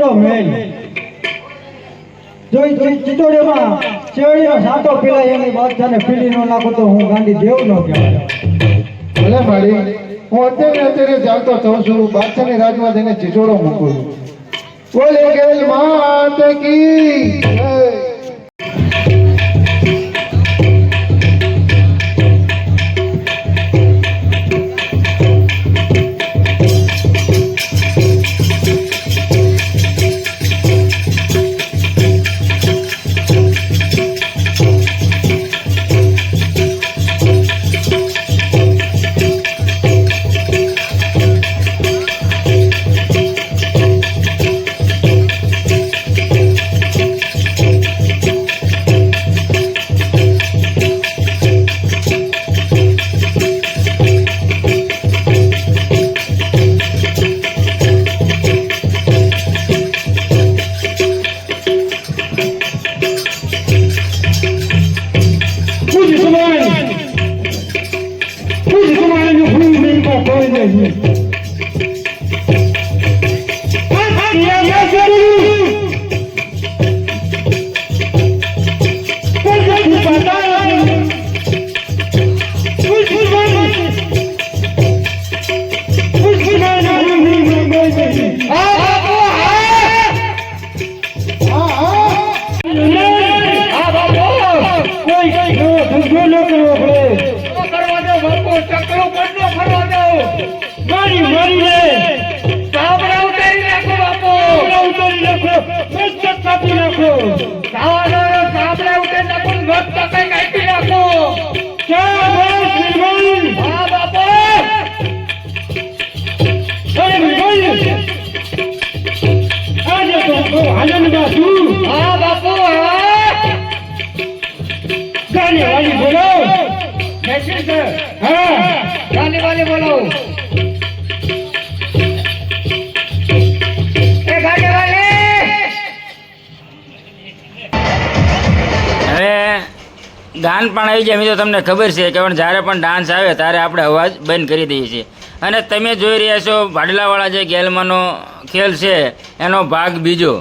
ચિચોડો મેલ. જોઈ ઈ ચિ- ચિચોડોમાં શેરડીનો સાટો પીલાય એની બાદશાહને પીલી નો નાખો તો હું ગાંડી દેવ નો કહેવાય. ભલે મારી, હું અત્યારે અત્યારે જાણતો થઉં છું બાદશાહની રાજમાં જઈને ચિચોડો મૂકું છું. બોલે ગયેલ માત કી. કોઈ નહીં ગાન પણ આવી જાય મિત્રો તમને ખબર છે કે પણ જ્યારે પણ ડાન્સ આવે ત્યારે આપણે અવાજ બંધ કરી દઈએ છીએ. અને તમે જોઈ રહ્યા છો ભાડલાવાળા જે ગેલમાંનો ખેલ છે એનો ભાગ બીજો.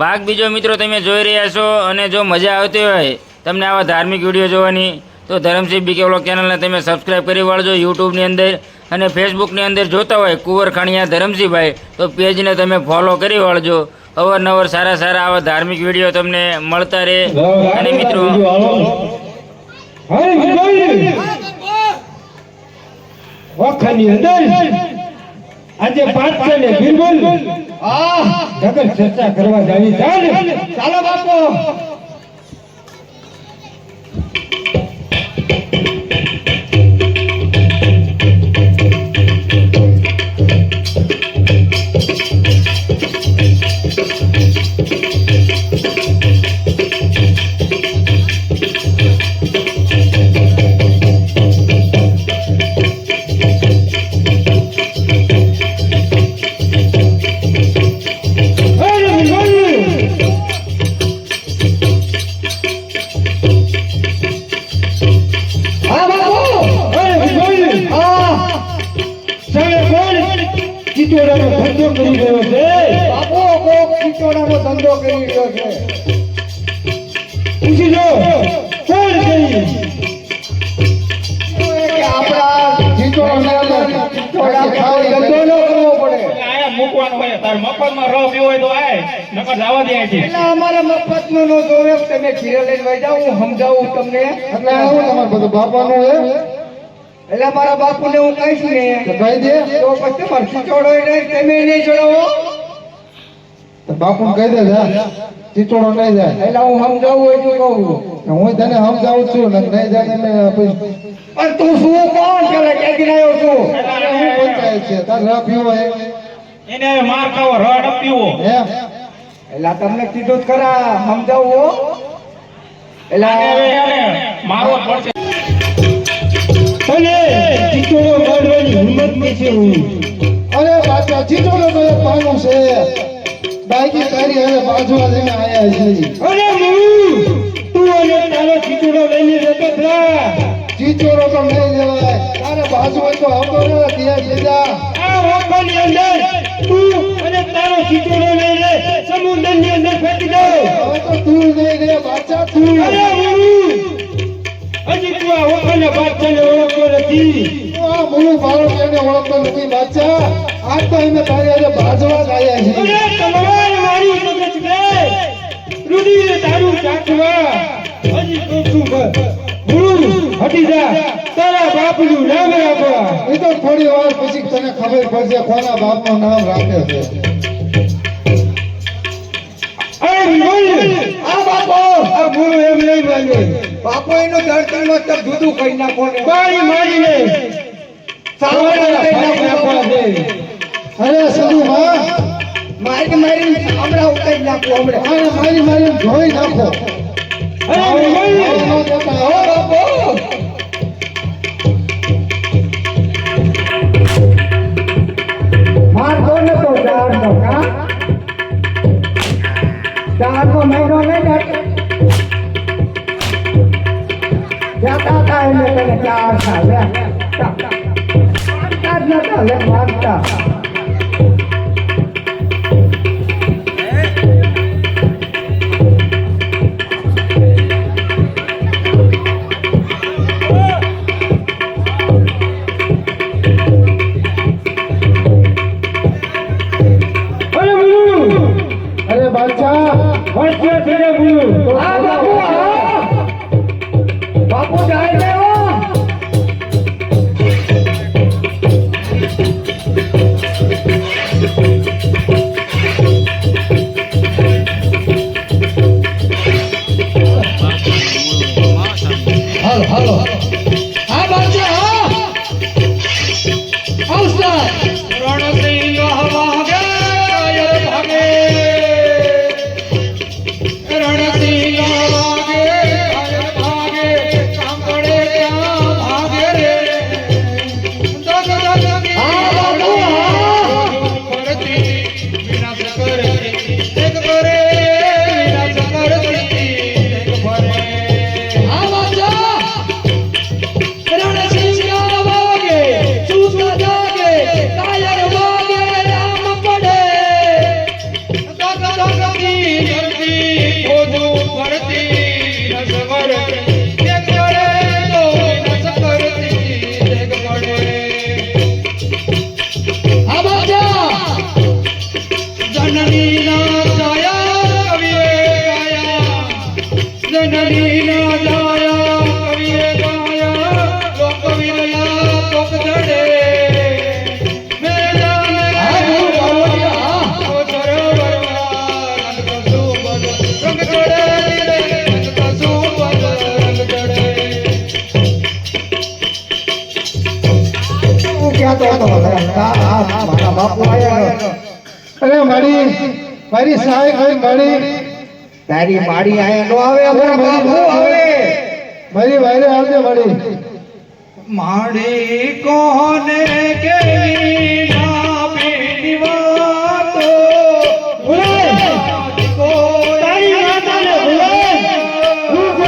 ભાગ બીજો મિત્રો તમે જોઈ રહ્યા છો અને જો મજા આવતી હોય તમને આવા ધાર્મિક વીડિયો જોવાની તો ધરમસિંહ બીકે વ્લોગ ચેનલને તમે સબસ્ક્રાઈબ કરી વાળજો યુટ્યુબની અંદર. અને ફેસબુકની અંદર જોતા હોય કુંવર ખાણિયા ધરમસિંહભાઈ તો પેજને તમે ફોલો કરી વાળજો. અવારનવાર સારા સારા આવા ધાર્મિક વીડિયો તમને મળતા રહે. અને મિત્રો અરે નિર્મલ વખાની અંદર આજે પાંચ છે ને બિરબલ આ જગત ચર્ચા કરવા જાવી ચાલો બાપુ. એટલે અમારે મફતનું નો જોવે તમે ઘીરે લઈને વહી જાઓ હું સમજાવું તમને. એટલે આવું તમારે બધું બાપાનું હે એટલે મારા બાપુને હું કહીશ ને કહી દે. તો પછી તમારે ખીચોડો નહીં તમે નહીં જોડાવો તો કહી દે ચીચોડો નહીં જાય. એટલે હું સમજાવું હોય તો કહું. હું તને સમજાવું છું ને નહીં જાય પણ તું શું કોણ પેલા ક્યાંથી આવ્યો છું. હું પંચાયત છે? તારે રફ પીવો એને માર ખાવો રડ પીવો. હે? એટલે તમને કીધું જ ખરા સમજાવું જ પડશે. અને ચીચોડો કાઢવાની હિંમત નથી હું. અરે બાપા ચીચોડો તો એક પાનું છે. બાકી તારી હવે બાજવા લઈને આયા છે. અરે મું તું અને તારો ચીચોડો લઈને જતો થા. ચીચોડો તો નહીં લેવાય. તારે બાજુ હોય તો આવતો ને ત્યાં જજા આ ઓખોની અંદર તું અને તારો ચીચોડો લઈને સમુદ્રની અંદર ફેંકી દો. તો તું નહીં રે બાદશાહ તું અરે ગુરુ હજી તું આ ઓખાના બાદશાહને ઓળખતો નથી. આ મુલું મારો એને ઓળખતો નથી બાદશાહ. તો એને તારી આજે બાજવા જ છે અરે તલવાર મારી મગજ ને રુધિર તારું ચાખવા. હજી તો તું ગુરુ હટી જા. તારા બાપનું નામ રાખવા. એ તો થોડી વાર પછી તને ખબર પડશે કોના બાપનું નામ રાખે છે. બાપો એમ નહીં માને. બાપો એનું ધરતીમાં તો જુદું કહી નાખો ને. મારી મારીને અરે સદુ માં. મારી મારી હમણાં ઉતારી નાખો હમણાં. આને મારી મારી ધોઈ નાખો. અરે બાપો. ચાર નો મહિનો નહીં જાતા હતા એને તને ચાર થાય મારતા જ નતા લે આ મારા બાપુ આયા અરે મારી મારી સહાય કોઈ મળી તારી માડી આયા નો આવે અમારા બાપુ આવે? મારી વાયરે આવજે મળી માડી કોને કેવી ના પેલી વાતો? તારી માતાને બોલાય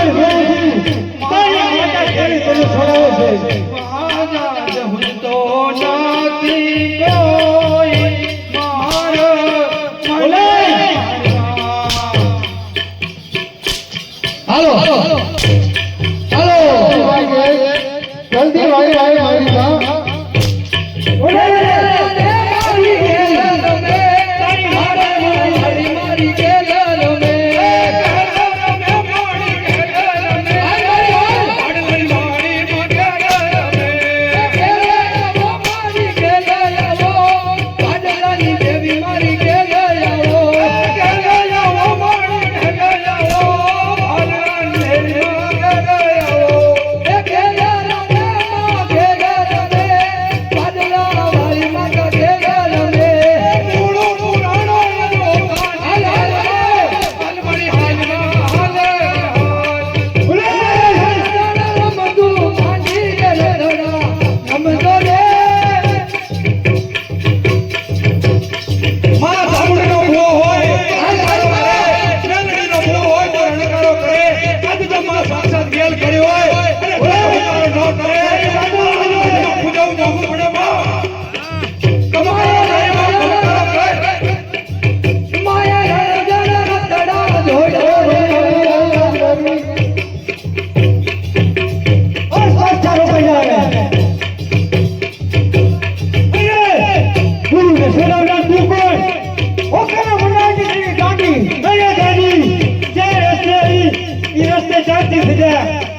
દીકરી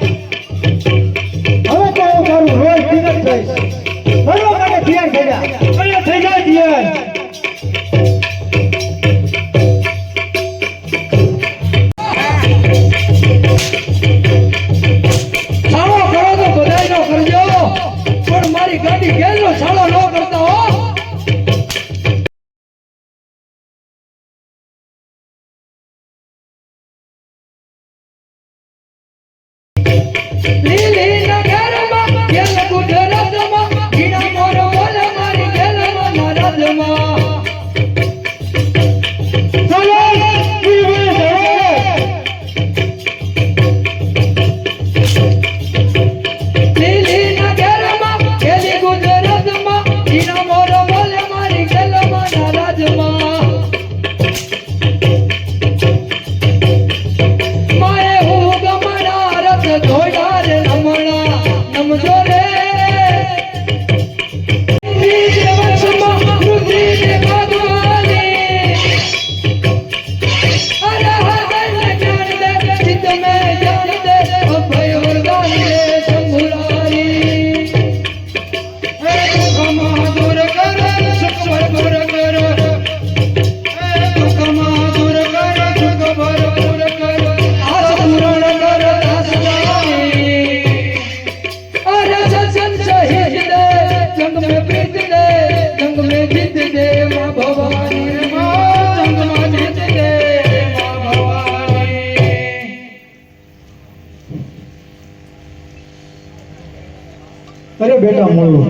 કરે બેટા મળવું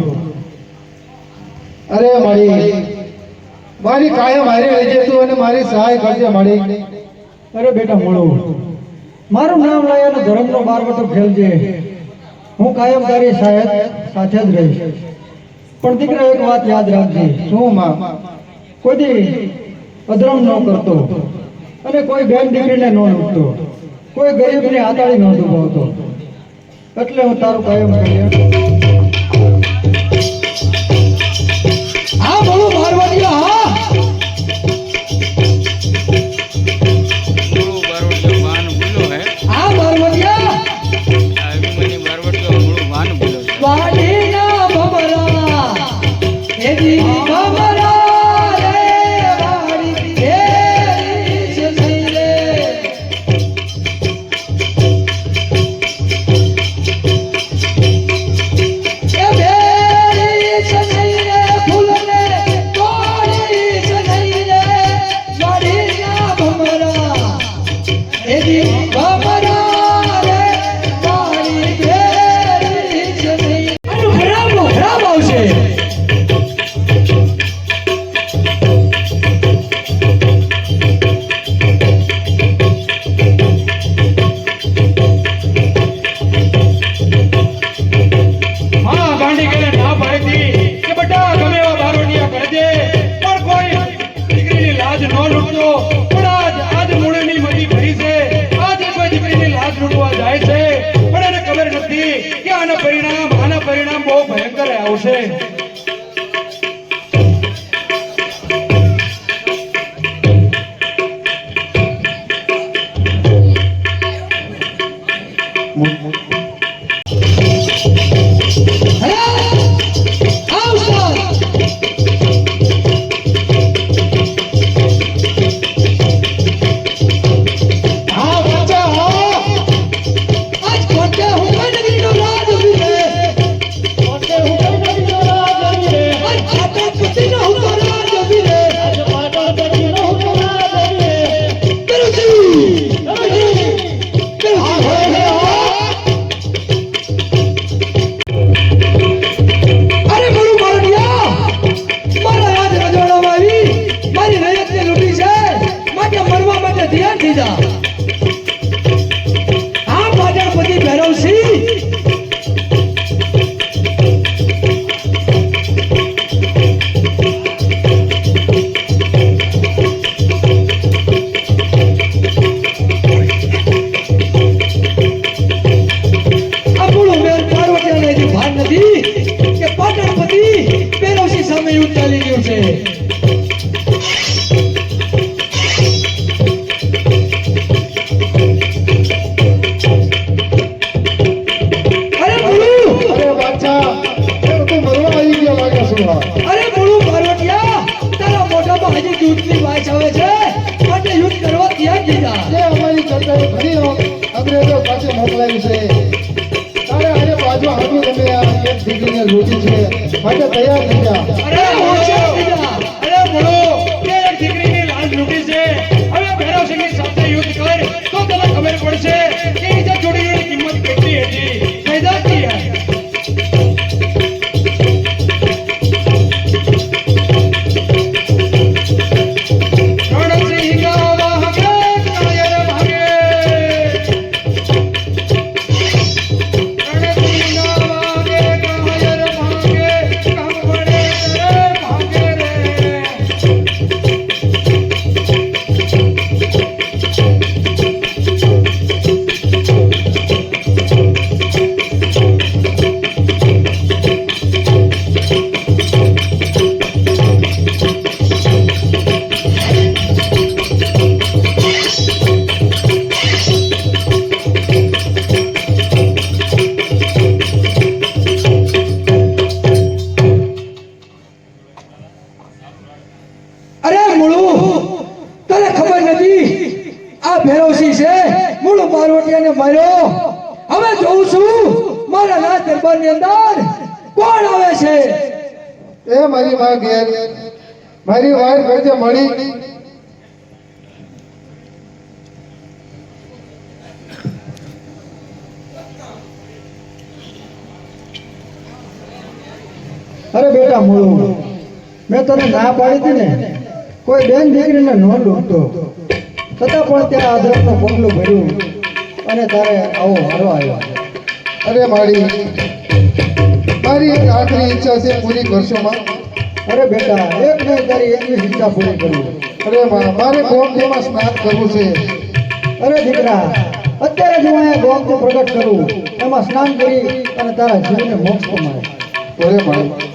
અરે મારી મારી કાયમ હારે લઈ જતું અને મારી સહાય કરજે મારી. અરે બેટા મળવું મારું નામ લાય અને ધર્મનો બાર બધો ખેલજે. હું કાયમ તારી સાહેબ સાથે જ રહીશ. પણ દીકરા, એક વાત યાદ રાખજે. શું માં? કોઈ દી અધર્મ ન કરતો અને કોઈ બેન દીકરીને ન લૂંટતો. કોઈ ગરીબને હાથાળી ન દુભાવતો. એટલે હું તારું કાયમ કર્યા આવશે યુદ્ધની વાત આવે છે. માટે યુદ્ધ કરવા ત્યાં દીધા જે અમારી સરકારો ઘણી અંગ્રેજો પાસે મોકલાવી છે. તારે અરે બાજુ હાથું તમે આ એક દીકરીને લૂટી છે. માટે તૈયાર થઈ ગયા મારી માં ઘેર મળી. અરે બેટા મૂળું, મેં તને ના પાડી હતી ને, કોઈ બેન દીકરીને ન લૂંટતો. છતાં પણ ત્યાં અધરકનું પગલું ભર્યું અને તારે આવો હારો આવ્યો. અરે મારી મારી એક આખરી ઈચ્છા છે પૂરી કરશો અરે બેટા, એક નહીં તારી એકવીસ શિક્ષા પૂરી કરવી અરે માં મારે ગોમતીમાં સ્નાન કરવું છે. અરે દીકરા, અત્યારે જો અહીંયા ગોમતી પ્રગટ કરું, એમાં સ્નાન કરી અને તારા જીવને મોક્ષ કમાય. અરે મારી